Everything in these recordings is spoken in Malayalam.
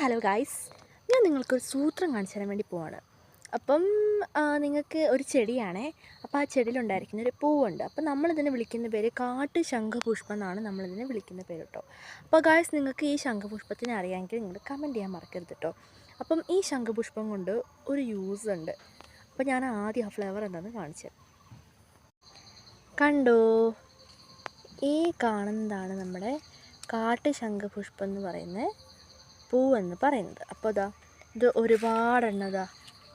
Hello guys. ഞാൻ നിങ്ങൾക്കൊരു സൂത്രം കാണിച്ചു തരാൻ വേണ്ടി പോവാണ്. അപ്പം നിങ്ങൾക്ക് ഒരു ചെടിയാണേ. അപ്പോൾ ആ ചെടിയിലുണ്ടായിരിക്കുന്ന ഒരു പൂവുണ്ട്. അപ്പം നമ്മളിതിനെ വിളിക്കുന്ന പേര് കാട്ട് ശംഖപുഷ്പം എന്നാണ് നമ്മളിതിനെ വിളിക്കുന്ന പേര് കേട്ടോ. അപ്പോൾ ഗായ്സ് നിങ്ങൾക്ക് ഈ ശംഖപുഷ്പത്തിനെ അറിയാമെങ്കിൽ നിങ്ങൾ കമന്റ് ചെയ്യാൻ മറക്കരുത് കേട്ടോ. അപ്പം ഈ ശംഖപുഷ്പം കൊണ്ട് ഒരു യൂസ് ഉണ്ട്. അപ്പോൾ ഞാൻ ആദ്യം ആ ഫ്ലവർ എന്താണെന്ന് കാണിച്ചത് കണ്ടോ? ഈ കാണുന്നതാണ് നമ്മുടെ കാട്ട് ശംഖപുഷ്പം എന്ന് പറയുന്ന പൂവെന്ന് പറയുന്നത്. അപ്പോൾ ഇതാ ഇത് ഒരുപാടെണ്ണതാ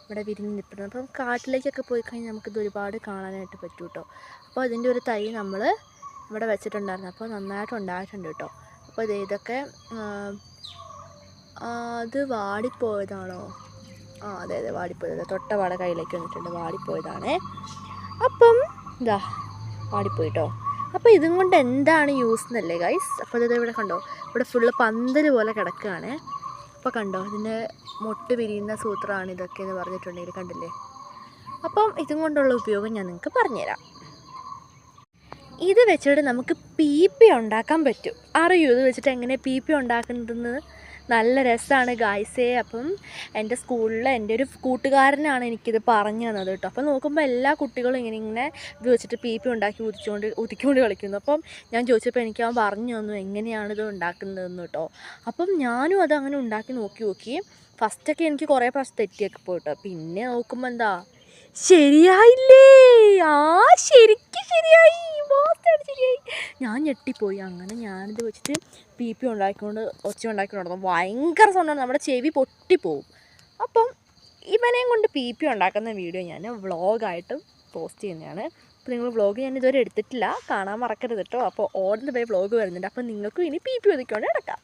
ഇവിടെ വിരിഞ്ഞ് നിൽക്കുന്നത് അപ്പം കാട്ടിലേക്കൊക്കെ പോയി കഴിഞ്ഞാൽ നമുക്കിത് ഒരുപാട് കാണാനായിട്ട് പറ്റും കേട്ടോ അപ്പോൾ അതിന്റെ ഒരു തൈ നമ്മൾ ഇവിടെ വെച്ചിട്ടുണ്ടായിരുന്നു. അപ്പോൾ നന്നായിട്ട് ഉണ്ടായിട്ടുണ്ട് കേട്ടോ അപ്പോൾ ഇത് ഇതൊക്കെ അത് വാടിപ്പോയതാണോ? ആ അതെ അതെ വാടിപ്പോയത്. തൊട്ടപാട കയ്യിലേക്ക് വന്നിട്ടുണ്ട്. വാടിപ്പോയതാണേ. അപ്പം ഇതാ വാടിപ്പോയി കേട്ടോ അപ്പോൾ ഇതും കൊണ്ട് എന്താണ് യൂസ് എന്നല്ലേ ഗൈസ് അപ്പോൾ ഇത് ഇവിടെ കണ്ടോ? ഇവിടെ ഫുള്ള് പന്തൽ പോലെ കിടക്കുകയാണ് അപ്പോൾ കണ്ടോ? ഇതിന്റെ മുട്ട് വിരിയുന്ന സൂത്രമാണ് ഇതൊക്കെ എന്ന് പറഞ്ഞിട്ടുണ്ടെങ്കിൽ കണ്ടില്ലേ? അപ്പം ഇതും കൊണ്ടുള്ള ഉപയോഗം ഞാൻ നിങ്ങൾക്ക് പറഞ്ഞുതരാം. ഇത് വെച്ചിട്ട് നമുക്ക് പി പി ഉണ്ടാക്കാൻ പറ്റും. അറിയൂ? ഇത് വെച്ചിട്ട് എങ്ങനെ പി പി ഉണ്ടാക്കുന്നതെന്ന്? നല്ല രസമാണ് ഗായ്സേ. അപ്പം എന്റെ സ്കൂളിൽ എന്റെ ഒരു കൂട്ടുകാരനാണ് എനിക്കിത് പറഞ്ഞു തന്നത് കേട്ടോ. അപ്പം നോക്കുമ്പോൾ എല്ലാ കുട്ടികളും ഇങ്ങനെ ഇങ്ങനെ ഇത് വെച്ചിട്ട് പി പി ഉണ്ടാക്കി ഉദിച്ചുകൊണ്ട് ഉദിക്കൊണ്ട് കളിക്കുന്നു. അപ്പം ഞാൻ ചോദിച്ചപ്പോൾ എനിക്ക് അവൻ പറഞ്ഞു തന്നു എങ്ങനെയാണിത് ഉണ്ടാക്കുന്നതെന്ന് കേട്ടോ. അപ്പം ഞാനും അത് അങ്ങനെ ഉണ്ടാക്കി നോക്കി നോക്കി ഫസ്റ്റൊക്കെ എനിക്ക് കുറേ പ്രാവശ്യം തെറ്റിയൊക്കെ പോയിട്ടോ പിന്നെ നോക്കുമ്പോൾ എന്താ? ശരിയായില്ലേ? ആ ശരിയായി ഞാൻ ഞെട്ടിപ്പോയി. അങ്ങനെ ഞാനിത് വെച്ചിട്ട് പി പി ഉണ്ടാക്കിക്കൊണ്ട് ഒച്ച ഉണ്ടാക്കിക്കൊണ്ട് നടന്നു. ഭയങ്കര സൗണ്ടാണ്. നമ്മുടെ ചെവി പൊട്ടിപ്പോവും. അപ്പം ഇവനെയും കൊണ്ട് പി പി ഉണ്ടാക്കുന്ന വീഡിയോ ഞാൻ വ്ളോഗായിട്ട് പോസ്റ്റ് ചെയ്യുന്നതാണ്. അപ്പോൾ നിങ്ങൾ വ്ളോഗ് ഞാൻ ഇതുവരെ എടുത്തിട്ടില്ല. കാണാൻ മറക്കരുത് കേട്ടോ. അപ്പോൾ ഓടുന്ന പോയി വ്ളോഗ് വരുന്നുണ്ട്. അപ്പോൾ നിങ്ങൾക്കും ഇനി പി പി ഒതുക്കിക്കൊണ്ട് നടക്കാം.